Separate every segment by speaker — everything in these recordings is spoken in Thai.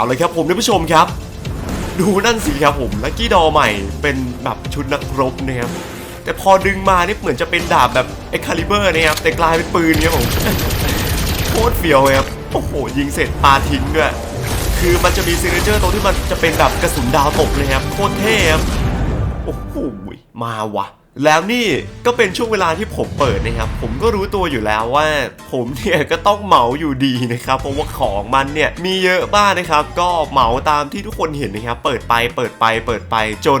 Speaker 1: าวเลยครับผมท่านผู้ชมครับ ดูนั่นสิครับผมลักกี้ดอใหม่เป็นแบบชุดนักรบนะครับแต่พอดึงมานี่เหมือนจะเป็นดาบแบบเอ็กคาลิเบอร์นะครับแต่กลายเป็นปืนครับผมโคตรเฟี้ยวเลยครับโอ้โหยิงเสร็จปาทิ้งด้วยคือมันจะมีซิกเนเจอร์ตรงที่มันจะเป็นแบบกระสุนดาวตกเลยครับโคตรเท่ครับโอ้โหมาว่ะ แล้วนี่ก็เป็นช่วงเวลาที่ผมเปิดนะครับ ผมก็รู้ตัวอยู่แล้วว่า ผมเนี่ยก็ต้องเหมาอยู่ดีนะครับ เพราะว่าของมันเนี่ยมีเยอะบ้างนะครับ ก็เหมาตามที่ทุกคนเห็นนะครับ เปิดไปเปิดไปเปิดไปจน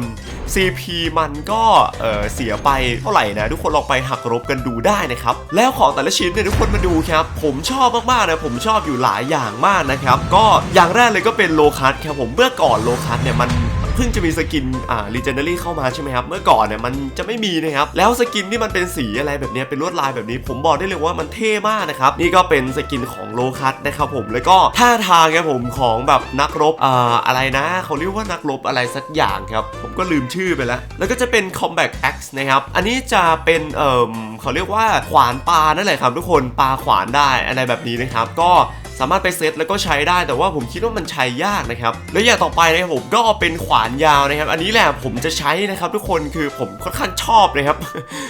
Speaker 1: CP มันก็เออเสียไปเท่าไหร่นะ ทุกคนลองไปหักลบกันดูได้นะครับ แล้วของแต่ละชิ้นเนี่ยทุกคนมาดูครับ ผมชอบมากๆนะผมชอบอยู่หลายอย่างมากนะครับ ก็อย่างแรกเลยก็เป็นโลคัสครับผมเมื่อก่อนโลคัสเนี่ยมัน พิ่งจะมีสกินอ่า Legendary เข้ามาใช่ไหมครับ เมื่อก่อนเนี่ยมันจะไม่มีนะครับ แล้วสกินที่มันเป็นสีอะไรแบบนี้เป็นลวดลายแบบนี้ ผมบอกได้เลยว่ามันเท่มากนะครับ นี่ก็เป็นสกินของโลคัสนะครับผม แล้วก็ท่าทางครับผมของแบบนักรบอ่าอะไรนะ เขาเรียกว่านักรบอะไรสักอย่างครับ ผมก็ลืมชื่อไปแล้ว แล้วก็จะเป็น Combat Axe นะครับ อันนี้จะเป็นเอ่อเขาเรียกว่าขวานปลานั่นแหละครับทุกคน ปลาขวานได้อะไรแบบนี้นะครับ ก็ สามารถไปเซตแล้วก็ใช้ได้ แต่ว่าผมคิดว่ามันใช้ยากนะครับ แล้วอย่างต่อไปนะครับผมก็เป็นขวานยาวนะครับ อันนี้แหละผมจะใช้นะครับ ทุกคนคือผมค่อนข้างชอบนะครับ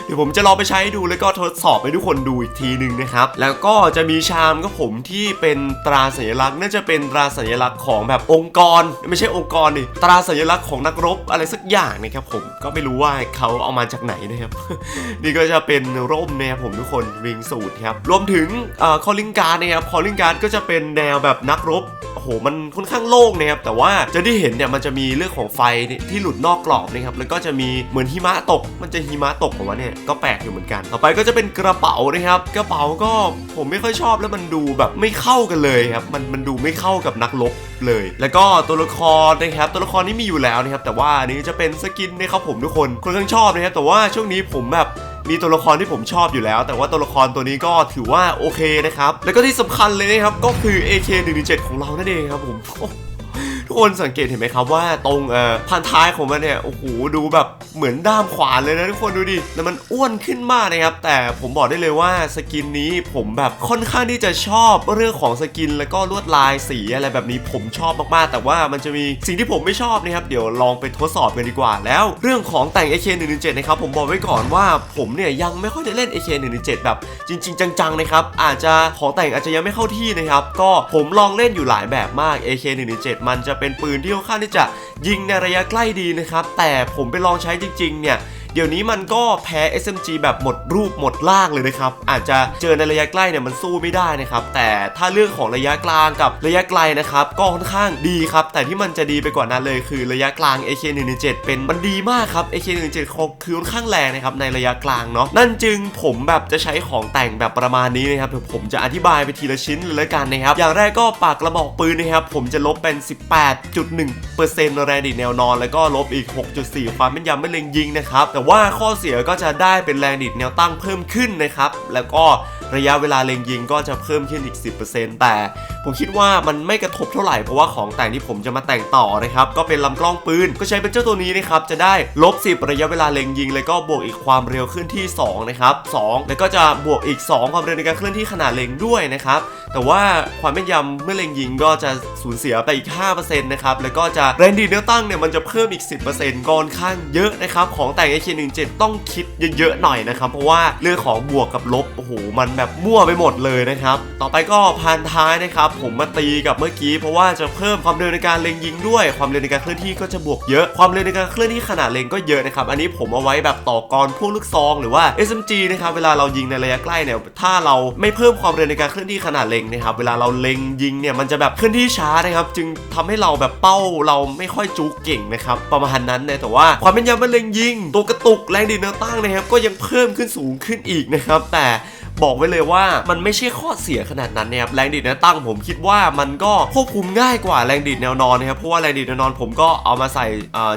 Speaker 1: เดี๋ยวผมจะลองไปใช้ดูแล้วก็ทดสอบให้ทุกคนดูอีกทีหนึ่งนะครับ แล้วก็จะมีชามก็ผมที่เป็นตราสัญลักษณ์น่าจะเป็นตราสัญลักษณ์ของแบบองค์กร ไม่ใช่องค์กรดิตราสัญลักษณ์ของนักรบอะไรสักอย่างนะครับผมก็ไม่รู้ว่าเขาเอามาจากไหนนะครับนี่ก็จะเป็นร่มนะครับผมทุกคนวิงสูตรครับรวมถึงคอลลิงการ์ดนะครับคอลลิงการ์ดก็จะเป็นแนวแบบนักรบโอ้โหมันค่อนข้างโล่งนะครับแต่ว่าจะได้เห็นเนี่ยมันจะมีเรื่องของไฟที่หลุดนอกกรอบนะครับแล้วก็จะมีเหมือนหิมะตก มันจะหิมะตกผมว่าเนี่ยก็แปลกอยู่เหมือนกัน ต่อไปก็จะเป็นกระเป๋านะครับ กระเป๋าก็ผมไม่ค่อยชอบแล้วมันดูแบบไม่เข้ากันเลยครับมันมันดูไม่เข้ากับนักรบเลย แล้วก็ตัวละครนะครับตัวละครนี้มีอยู่แล้วนะครับแต่ว่านี้จะเป็นสกินนะครับผมทุกคนค่อนข้างชอบนะครับแต่ว่าช่วงนี้ผมแบบ มีตัวละครที่ผมชอบอยู่แล้ว แต่ว่าตัวละครตัวนี้ก็ถือว่าโอเคนะครับ แล้วก็ที่สำคัญเลยนะครับก็คือ AK117 ของเรานั่นเองครับผมโอ้ ทุกคนสังเกตเห็นไหมครับว่าตรงเอ่อพันท้ายของมันเนี่ยโอ้โหดูแบบเหมือนด้ามขวานเลยนะทุกคนดูดิแล้วมันอ้วนขึ้นมากนะครับ แต่ผมบอกได้เลยว่าสกินนี้ผมแบบค่อนข้างที่จะชอบเรื่องของสกิน แล้วก็ลวดลายสีอะไรแบบนี้ผมชอบมากๆ แต่ว่ามันจะมีสิ่งที่ผมไม่ชอบนะครับเดี๋ยวลองไปทดสอบกันดีกว่า แล้วเรื่องของแต่ง AK117 นะครับผมบอกไว้ก่อนว่าผมเนี่ยยังไม่ค่อยได้เล่น AK117 แบบ จริง ๆ จังๆนะครับอาจจะของแต่งอาจจะยังไม่เข้าที่นะครับก็ผมลองเล่นอยู่หลายแบบมาก AK117 มันจะเป็นปืนที่ค่อนข้างที่จะยิงในระยะใกล้ดีนะครับ แต่ผมไปลองใช้จริงๆเนี่ย เดี๋ยวนี้มันก็แพ้ SMG แบบหมดรูปหมดล่างเลยนะครับ อาจจะเจอในระยะใกล้เนี่ยมันสู้ไม่ได้นะครับ แต่ถ้าเรื่องของระยะกลางกับระยะไกลนะครับ ก็ค่อนข้างดีครับ แต่ที่มันจะดีไปกว่านั้นเลยคือระยะกลาง AK117 เป็นมันดีมากครับ AK117 คือค่อนข้างแรงนะครับในระยะกลางเนาะนั่นจึงผมแบบจะใช้ของแต่งแบบประมาณนี้นะครับเดี๋ยวผมจะอธิบายไปทีละชิ้นเลยละกันนะครับ อย่างแรกก็ปากกระบอกปืนนะครับ ผมจะลบเป็น 18.1%แรงดีดแนวนอน แล้วก็ลบอีก 6.4 ความแม่นยำไม่เล็งยิงนะครับแต่ว่าข้อเสียก็จะได้เป็นแรงดิดแนวตั้งเพิ่มขึ้นนะครับ แล้วก็ระยะเวลาเล็งยิงก็จะเพิ่มขึ้นอีก 10%แต่ผมคิดว่ามันไม่กระทบเท่าไหร่เพราะว่าของแต่งที่ผมจะมาแต่งต่อนะครับก็เป็นลำกล้องปืนก็ใช้เป็นเจ้าตัวนี้นะครับจะได้ลบ10ระยะเวลาเล็งยิง แล้วก็บวกอีกความเร็วเคลื่อนที่2นะครับ2แล้วก็จะบวกอีก 2 ความเร็วในการเคลื่อนที่ขนาดเล็งด้วยนะครับแต่ว่าความแม่นยำเมื่อเล็งยิงก็จะสูญเสียไปอีก 5%นะครับ แล้วก็จะแรงดีดแนวตั้งเนี่ยมันจะเพิ่มอีก 10%ก็ค่อนข้างเยอะนะครับ ของแต่ง AK17 ต้องคิดเยอะๆหน่อยนะครับ เพราะว่าเรื่องของบวกกับลบ โอ้โห มันแบบมั่วไปหมดเลยนะครับ ต่อไปก็พันท้ายนะครับผมมาตีกับเมื่อกี้ เพราะว่าจะเพิ่มความเร็วในการเล็งยิงด้วย ความเร็วในการเคลื่อนที่ก็จะบวกเยอะ ความเร็วในการเคลื่อนที่ขนาดเล็งก็เยอะนะครับ อันนี้ผมเอาไว้แบบต่อกรพวกลูกซองหรือว่า SMG นะครับเวลาเรายิงในระยะใกล้เนี่ยถ้าเราไม่เพิ่มความเร็วในการเคลื่อนที่ขนาดเล็งนะครับเวลาเราเล็งยิงเนี่ยมันจะแบบเคลื่อนที่ช้านะครับจึงทำให้เราแบบเป้าเราไม่ค่อยจุกเก่งนะครับประมาณนั้นนะแต่ว่าความเป็นยำมันเล็งยิง ตัวกระตุกแรงดีดแนวตั้งนะครับก็ยังเพิ่มขึ้นสูงขึ้นอีกนะครับแต่ บอกไว้เลยว่ามันไม่ใช่ข้อเสียขนาดนั้นนะครับแรงดีดแนวตั้งผมคิดว่ามันก็ควบคุมง่ายกว่าแรงดีดแนวนอนนะครับเพราะว่าแรงดีดแนวนอนผมก็เอามาใส่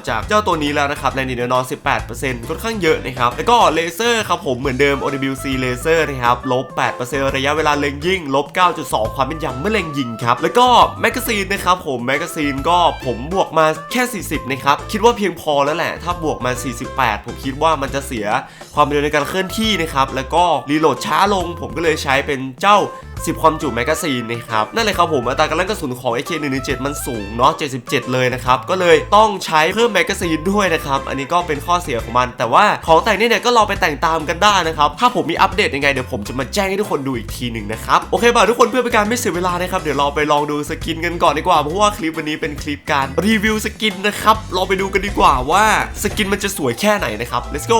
Speaker 1: จากเจ้าตัวนี้แล้วนะครับแรงดีดแนวนอน 18%ค่อนข้างเยอะนะครับแล้วก็เลเซอร์ครับผมเหมือนเดิม OWC เลเซอร์นะครับลบ 8%ระยะเวลาเล็งยิงลบ 9.2 ความเป็นยำเมื่อเล็งยิงครับแล้วก็แมกกาซีนนะครับผมแมกกาซีนก็ผมบวกมาแค่ 40 นะครับ คิดว่าเพียงพอแล้วแหละ ถ้าบวกมา 48 ผมคิดว่ามันจะเสียความเร็วในการเคลื่อนที่นะครับแล้วก็รีโหลดช้าลงผมก็เลยใช้เป็นเจ้า 10 ความจุแมกกาซีนนะครับ นั่นเลยครับผมอัตราการลั่นกระสุนของ AK117 มันสูงเนาะ 77 เลยนะครับ ก็เลยต้องใช้เพิ่มแมกกาซีนด้วยนะครับ อันนี้ก็เป็นข้อเสียของมัน แต่ว่าของแต่งนี่เนี่ยก็ลองไปแต่งตามกันได้นะครับ ถ้าผมมีอัปเดตยังไงเดี๋ยวผมจะมาแจ้งให้ทุกคนดูอีกทีหนึ่งนะครับ โอเคบ่าทุกคนเพื่อเป็นการไม่เสียเวลานะครับ เดี๋ยวเราไปลองดูสกินกันก่อนดีกว่า เพราะว่าคลิปวันนี้เป็นคลิปการรีวิวสกินนะครับ เราไปดูกันดีกว่าว่าสกินมันจะสวยแค่ไหนนะครับ let's go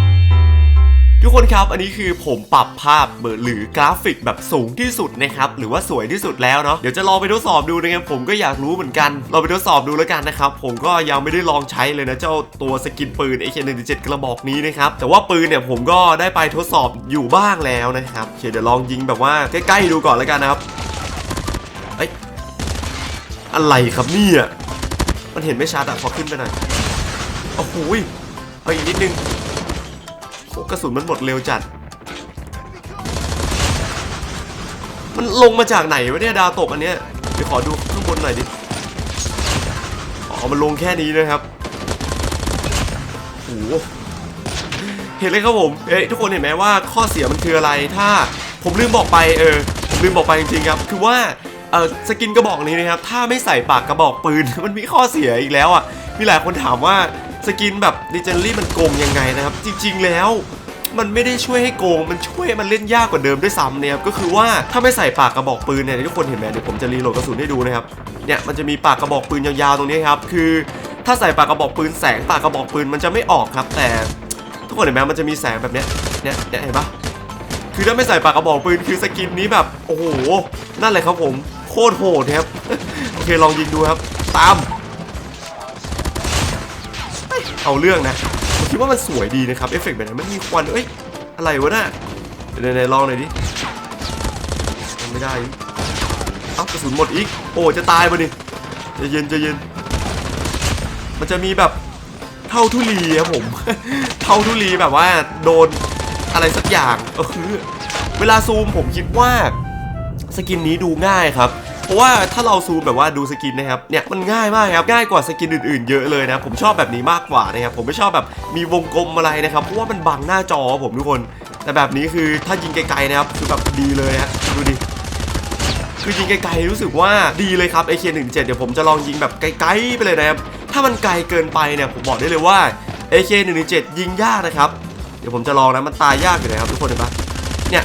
Speaker 1: ทุกคนครับอันนี้คือผมปรับภาพเบอร์หรือกราฟิกแบบสูงที่สุดนะครับหรือว่าสวยที่สุดแล้วเนาะเดี๋ยวจะลองไปทดสอบดูนะครับผมก็อยากรู้เหมือนกันเราไปทดสอบดูแล้วกันนะครับผมก็ยังไม่ได้ลองใช้เลยนะเจ้าตัวสกินปืน AK117 กระบอกนี้นะครับแต่ว่าปืนเนี่ยผมก็ได้ไปทดสอบอยู่บ้างแล้วนะครับโอเคเดี๋ยวลองยิงแบบว่าใกล้ๆดูก่อนแล้วกันนะครับเอ้ยอะไรครับเนี่ยมันเห็นไม่ชัดอะพอขึ้นไปหน่อยโอ้โหยเอาอีกนิดนึง โอ้กระสุนมันหมดเร็วจัด มันลงมาจากไหนวะเนี่ยดาวตกอันเนี้ยเดี๋ยวขอดูข้างบนหน่อยดิอ๋อมันลงแค่นี้นะครับโอ้โหเห็นเลยครับผมเอ้ยทุกคนเห็นไหมว่าข้อเสียมันคืออะไรถ้าผมลืมบอกไปเออผมลืมบอกไปจริงๆครับ คือว่าเออสกินกระบอกนี้นะครับถ้าไม่ใส่ปากกระบอกปืนมันมีข้อเสียอีกแล้วอะมีหลายคนถามว่า สกินแบบดิจิทัลี่มันโกงยังไงนะครับ จริง ๆ แล้วมันไม่ได้ช่วยให้โกง มันช่วยมันเล่นยากกว่าเดิมด้วยซ้ำเนี่ยครับ ก็คือว่าถ้าไม่ใส่ปากกระบอกปืนเนี่ยทุกคนเห็นไหมเดี๋ยวผมจะรีโหลดกระสุนให้ดูนะครับ เนี่ยมันจะมีปากกระบอกปืนยาวๆตรงนี้ครับ คือ ถ้าใส่ปากกระบอกปืนแสงปากกระบอกปืนมันจะไม่ออกครับ แต่ทุกคนเห็นไหมมันจะมีแสงแบบเนี้ย เนี่ยเนี่ยเห็นปะคือถ้าไม่ใส่ปากกระบอกปืนคือสกินนี้แบบโอ้โห นั่นเลยครับผม โคตรโหดครับ โอเคลองยิงดูครับ ตาม เอาเรื่องนะผมคิดว่ามันสวยดีนะครับเอฟเฟกต์แบบนั้มันมีควันเอ้ยอะไรวะน่ะเดี๋ยวไหนๆลองหน่อยดิทำไม่ได้เอ้ากระสุนหมดอีกโอ้จะตายปะนี่จะเย็นจะเย็น มันจะมีแบบเท่าทุลีครับผม เท่าทุลีแบบว่าโดนอะไรสักอย่างเออเวลาซูมผมคิดว่าสกินนี้ดูง่ายครับ ราะว่าถ้าเราซูมแบบว่าดูสกินนะครับเนี่ยมันง่ายมากครับง่ายกว่าสกินอื่นๆเยอะเลยนะผมชอบแบบนี้มากกว่านะครับผมไม่ชอบแบบมีวงกลมอะไรนะครับเพราะว่ามันบังหน้าจอผมทุกคน แต่แบบนี้คือถ้ายิงไกลๆนะครับคือแบบดีเลยฮะดูดิคือยิงไกลๆรู้สึกว่าดีเลยครับ AK17 เดี๋ยวผมจะลองยิงแบบไกลๆไปเลยนะครับถ้ามันไกลเกินไปเนี่ยผมบอกได้เลยว่า AK117 ยิงยากนะครับ เดี๋ยวผมจะลองนะมันตายยากอยู่นะครับทุกคนเห็นปะเนี่ย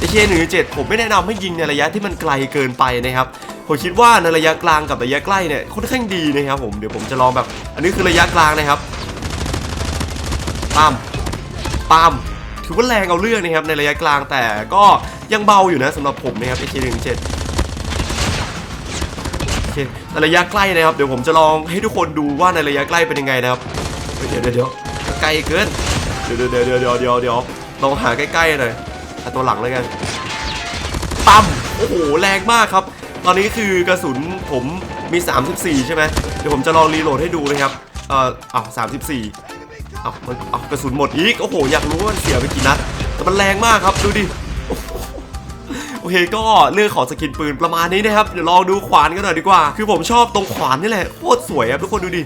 Speaker 1: AK117 ผมไม่แนะนำให้ยิงในระยะที่มันไกลเกินไปนะครับผมคิดว่าในระยะกลางกับระยะใกล้เนี่ยค่อนข้างดีนะครับผมเดี๋ยวผมจะลองแบบ อันนี้คือระยะกลางนะครับปั๊มปั๊มถือว่าแรงเอาเรื่องนะครับในระยะกลางแต่ก็ยังเบาอยู่นะสำหรับผมนะครับ AK117 โอเคในระยะใกล้นะครับเดี๋ยวผมจะลองให้ทุกคนดูว่าในระยะใกล้เป็นยังไงนะครับเดี๋ยวเดี๋ยวไกลเกินเดี๋ยวเดี๋ยวเดี๋ยวเดี๋ยวเดี๋ยวลองหาใกล้ๆหน่อย หาตัวหลังแล้วกันปั๊มโอ้โหแรงมากครับ ตอนนี้คือกระสุนผมมี 34 ใช่ไหมเดี๋ยวผมจะลองรีโหลดให้ดูนะครับเอ่ออ้าว34อ้าวมันอ้าวกระสุนหมดอีกโอ้โหอยากรู้ว่าเสียไปกี่นัดแต่มันแรงมากครับดูดิโอเคก็เรื่องของสกินปืนประมาณนี้นะครับเดี๋ยวลองดูขวานกันหน่อยดีกว่า คือผมชอบตรงขวานนี่แหละโคตรสวยครับทุกคนดูดิ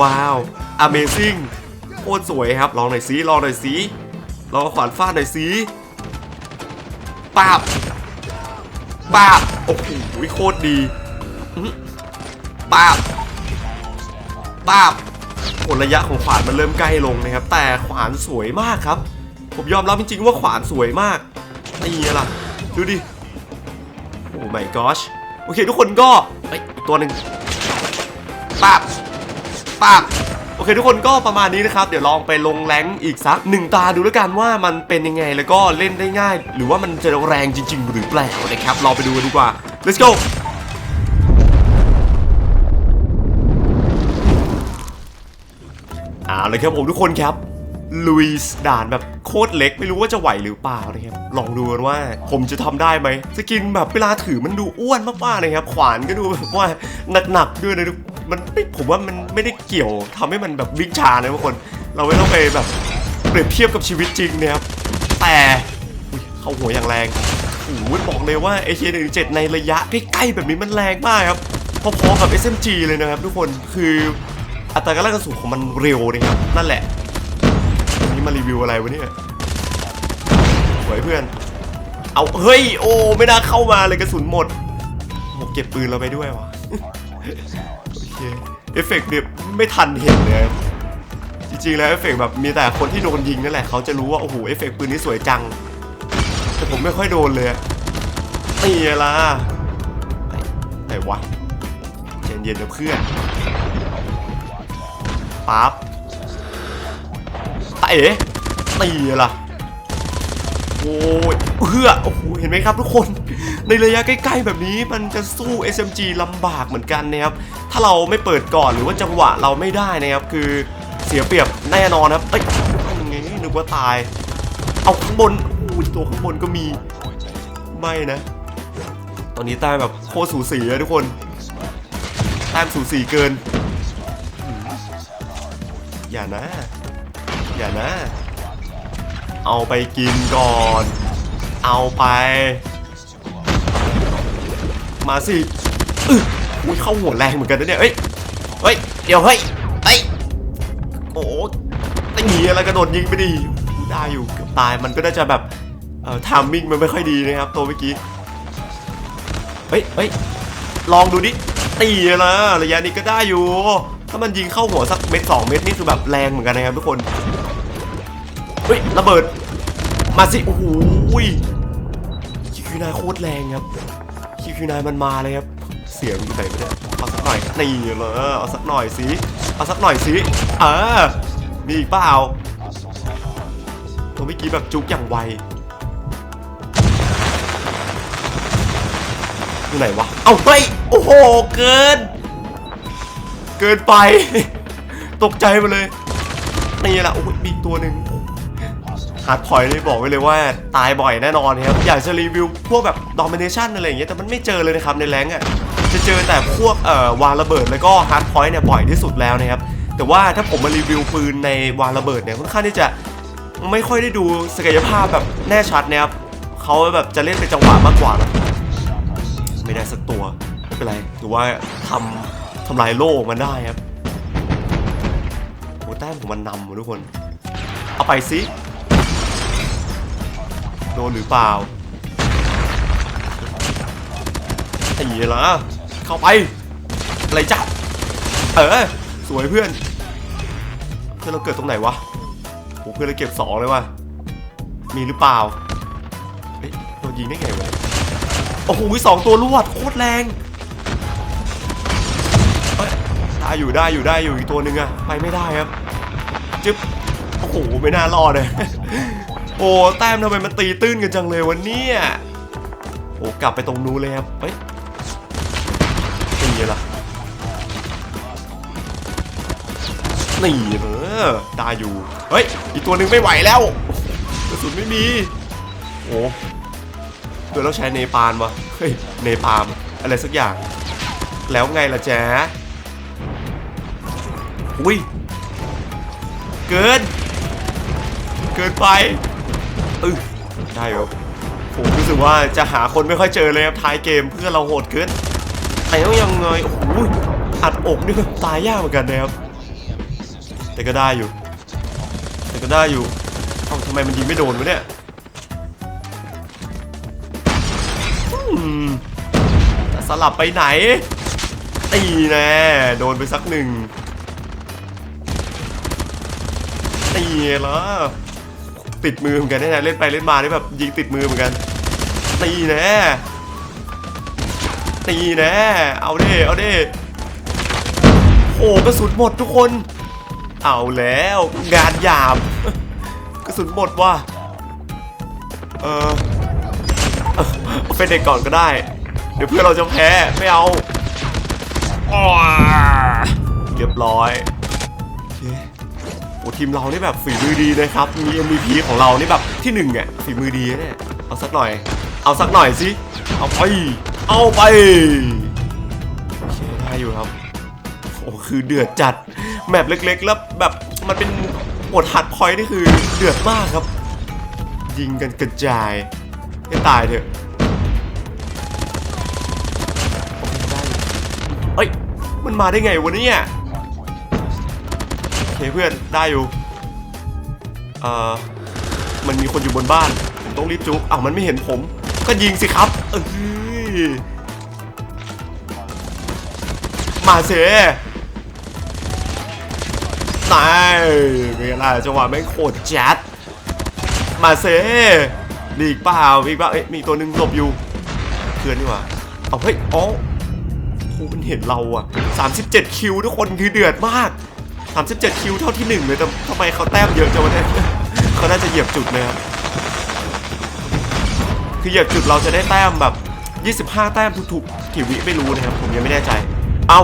Speaker 1: ว้าว Amazing โคตรสวยครับ ลองหน่อยสิลองหน่อยสิลองขวานฟาดหน่อยสิ ปาบปาบโอ้โหโคตรดีปาบปาบผลระยะของขวานมันเริ่มใกล้ลงนะครับ แต่ขวานสวยมากครับ ผมยอมรับจริงๆว่าขวานสวยมากนี่ล่ะ ดูดิ โอ้ my gosh โอเคทุกคนก็เอ้ย ตัวหนึ่งปาบปาบ เคทุกคนก็ประมาณนี้นะครับ เดี๋ยวลองไปลงแรงอีกสักหนึ่งตาดูแล้วกันว่ามันเป็นยังไงแล้วก็เล่นได้ง่าย หรือว่ามันจะแรงจริง ๆ หรือเปล่านะครับลองไปดูกันดีกว่า let's go เอาเลยครับผมทุกคนครับลุยส์ด่านแบบโคตรเล็กไม่รู้ว่าจะไหวหรือเปล่านะครับลองดูกันว่าผมจะทำได้ไหมสกินแบบเวลาถือมันดูอ้วนมากๆเลยครับ ขวานก็ดูแบบว่าหนักๆด้วยนะทุก มันไม่ผมว่ามันไม่ได้เกี่ยวทำให้มันแบบวิ่งช้านะทุกคน เราไม่ต้องไปแบบเปรียบเทียบกับชีวิตจริงนะครับแต่เข้าหัวอย่างแรงโอ้โหบอกเลยว่า AK17 ในระยะใกล้ๆแบบนี้มันแรงมากครับพอๆกับ SMG เลยนะครับทุกคนคืออัตราการลั่นกระสุนของมันเร็วนะครับนั่นแหละวันนี้มารีวิวอะไรวะเนี่ยสวยเพื่อน เอาเฮ้ยโอ้ไม่น่าเข้ามาเลยกระสุนหมดโหเก็บปืนเราไปด้วยวะ เคเอฟเฟกต์เนี่ยไม่ทันเห็นเลย จริงๆแล้วเอฟเฟกต์แบบมีแต่คนที่โดนยิงนั่นแหละเขาจะรู้ว่าโอ้โหเอฟเฟกต์ปืนนี้สวยจัง แต่ผมไม่ค่อยโดนเลยอะนี่ล่ะไหนไหนวะเย็นเย็นๆนะเพื่อนปั๊บตาเอ๋ตีล่ะโอ้ยเฮือโอ้โหเห็นไหมครับทุกคน ในระยะใกล้ๆแบบนี้มันจะสู้ SMG ลำบากเหมือนกันนะครับ ถ้าเราไม่เปิดก่อนหรือว่าจังหวะเราไม่ได้นะครับ คือเสียเปรียบแน่นอนครับ เอ้ยยังไงนึกว่าตาย เอาข้างบนอู้ยตัวข้างบนก็มี ไม่นะ ตอนนี้แต้มแบบโคตรสูสีเลยทุกคน แต้มสูสีเกิน อย่านะ อย่านะ เอาไปกินก่อน เอาไป มาสิอุ้ยเข้าหัวแรงเหมือนกันนะเนี่ยเอ้ยเฮ้ยเดี๋ยวเฮ้ยเอ้ยโอ้ตีหนีอะไรกระโดดยิงไปดิได้อยู่เกือบตายมันก็น่าจะแบบเอ่อทามมิ่งมันไม่ค่อยดีนะครับตัวเมื่อกี้เฮ้ยเฮ้ยลองดูดิตีละระยะนี้ก็ได้อยู่ ถ้ามันยิงเข้าหัวสักเม็ดสองเม็ดนี่คือแบบแรงเหมือนกันนะครับทุกคนเฮ้ยระเบิดมาสิโอ้โหคิคือนายโคตรแรงครับ คิคือนายมันมาเลยครับ เสียงอยู่ไหนไม่ได้เอาสักหน่อยนี่เลยเอาสักหน่อยสิเอาสักหน่อยสิเออมีอีกเปล่าตัวเมื่อกี้แบบจุกอย่างไวอยู่ไหนวะ เอาเฮ้ย โอ้โห เกิน เกินไป ตกใจไปเลย นี่แหละ โอ้ยมีตัวหนึ่งาร์ดพอยต์นี่บอกไว้เลยว่าตายบ่อยแน่นอนครับ อยากจะรีวิวพวกแบบดอมิเนชันอะไรอย่างเงี้ยแต่มันไม่เจอเลยนะครับในแรงอะจะเจอแต่พวกเอ่อวางระเบิดแล้วก็ฮาร์ดพอยต์เนี่ยบ่อยที่สุดแล้วนะครับแต่ว่าถ้าผมมารีวิวปืนในวางระเบิดเนี่ยค่อนข้างที่จะไม่ค่อยได้ดูศักยภาพแบบแน่ชัดนะครับเขาแบบจะเล่นเป็นจังหวะมากกว่านะไม่ได้สักตัวไม่เป็นไรถือว่าทำทำลายโลกมันได้ครับโอ้แต้มของมันนำทุกคน เอาไปสิ โดนหรือเปล่าไอ้เหี้ยละเข้าไป อะไรจ้ะเออ สวยเพื่อน เพื่อนเราเกิดตรงไหนวะโหเพื่อนเราเก็บสองเลยว่ะ มีหรือเปล่าเอ๊ะโดนยิงได้ไงวะ โอ้โหสองตัวรวด โคตรแรงเอ้ยได้อยู่ได้อยู่ได้อยู่อีกตัวหนึ่งอะไปไม่ได้ครับ จึ๊บ โอ้โห ไม่น่ารอดเลย โอ้แต้มทำไมมันตีตื้นกันจังเลยวันนี้โอ้กลับไปตรงนู้นเลยครับเฮ้ยนี่ล่ะนี่เออได้อยู่ เฮ้ย อีกตัวหนึ่งไม่ไหวแล้วกระสุนไม่มี โอ้เดี๋ยวเราใช้เนปาลวะเฮ้ย เนปาลอะไรสักอย่าง แล้วไงล่ะแจ๊อุ้ย เกิน เกินไป ออได้ครับผมรู้สึกว่าจะหาคนไม่ค่อยเจอเลยครับท้ายเกมเพื่อนเราโหดเกินแต่ก็ยังไงโอ้โหอัดอกนี่ตายยากเหมือนกันนะครับแต่ก็ได้อยู่ แต่ก็ได้อยู่เอ้าทำไมมันยิงไม่โดนวะเนี่ยสลับไปไหนตีแน่โดนไปสักหนึ่งตีแล้ว ติดมือเหมือนกันแน่ๆเล่นไปเล่นมานี่แบบยิงติดมือเหมือนกันตีแน่ตีแน่เอาเด้เอาเด้โอ้กระสุนหมดทุกคน เอาแล้วงานหยาบกระสุนหมดว่ะเออเป็นเด็กก่อนก็ได้ เดี๋ยวเพื่อนเราจะแพ้ไม่เอาเรียบร้อยโอเค ทีมเรานี่แบบฝีมือดีนะครับ มี MVP ของเรานี่แบบที่หนึ่งอะฝีมือดีเนี่ยเอาสักหน่อย เอาสักหน่อยสิ เอาไป เอาไปโอเคได้อยู่ครับ โอ้คือเดือดจัด แมปเล็กๆ แล้วแบบมันเป็นบทฮัดพอยนี่คือเดือดมากครับ ยิงกันกระจายให้ตายเถอะเคได้อยู่เอ้ย มันมาได้ไงวะเนี่ย เคเพื่อนได้อยู่เอ่อมันมีคนอยู่บนบ้านผมต้องรีบจุกอ้าวมันไม่เห็นผม ก็ยิงสิครับเอ้ยมาเสนายเป็นไงล่ะจังหวะแม่งโคตรแจ๊ดมาเซมีอีกเปล่ามีอีกเปล่าเอ๊ะมีตัวหนึ่งหลบอยู่เพื่อนนี่หว่าเอาเฮ้ยอ๋อโอ้มันเห็นเราอะ37 คิวทุกคนคือเดือดมาก 37 คิวเท่าที่หนึ่งเลยแต่ทำไมเขาแต้มเยอะจังวะเนี่ยเขาน่าจะเหยียบจุดเลยครับคือเหยียบจุดเราจะได้แต้มแบบ 25 แต้มทุกๆกี่วิไม่รู้นะครับ ผมยังไม่แน่ใจ เอ้า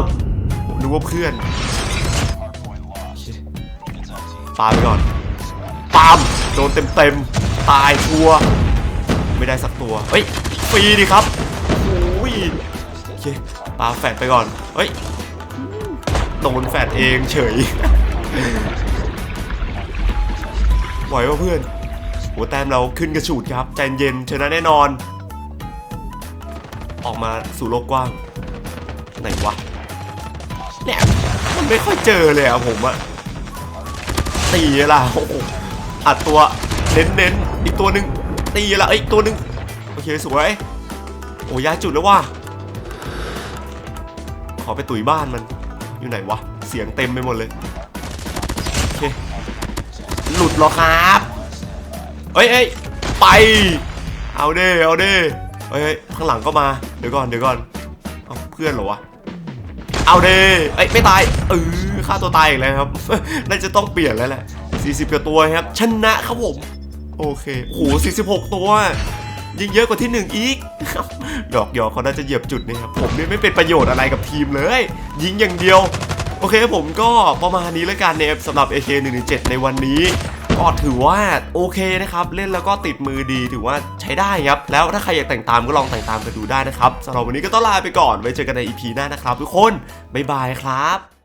Speaker 1: ผมนึกว่าเพื่อนปาไปก่อนปามโดนเต็มเต็มๆ ตายชัวไม่ได้สักตัว เฮ้ยฟรีดิครับโอ้ยโอเคปาแฟดไปก่อน เฮ้ย โดนแฟดเองเฉยไหวป่ะเพื่อนโหแต้มเราขึ้นกระฉูดครับ ใจเย็นชนะแน่นอน ออกมาสู่โลกกว้าง ไหนวะเนี่ยมันไม่ค่อยเจอเลยอะผมอะตีละโอ้อัดตัวเน้นเน้นอีกตัวหนึ่งตีละอีกตัวหนึ่งโอเคสวย โอ้ยายจุดแล้วว่ะขอไปตุ๋ยบ้านมัน อยู่ไหนวะ เสียงเต็มไปหมดเลย โอเค หลุดเหรอครับเอ้ยเอ้ยไป เอาเด้เอาเด้เอ้ยเอ้ยข้างหลังก็มา เดี๋ยวก่อนเดี๋ยวก่อนเอาเพื่อนเหรอวะ เอาเด้เอ้ยไม่ตายเออฆ่าตัวตายอีกแล้วครับ น่าจะต้องเปลี่ยนแล้วแหละ40กว่าตัวครับ ชนะครับผม โอเค โอ้โห46 ตัว ยิงเยอะกว่าที่หนึ่งอีกดอกหยอกเขาน่าจะเหยียบจุดนี่ครับผมเนี่ยไม่เป็นประโยชน์อะไรกับทีมเลย ยิงอย่างเดียว โอเคผมก็ประมาณนี้แล้วกันนะครับสำหรับ AK 1 7ในวันนี้ก็ถือว่าโอเคนะครับ เล่นแล้วก็ติดมือดีถือว่าใช้ได้ครับ แล้วถ้าใครอยากแต่งตามก็ลองแต่งตามกันดูได้นะครับสำหรับวันนี้ก็ต้องลาไปก่อนไว้เจอกันใน EP หน้านะครับทุกคนบ๊ายบายครับ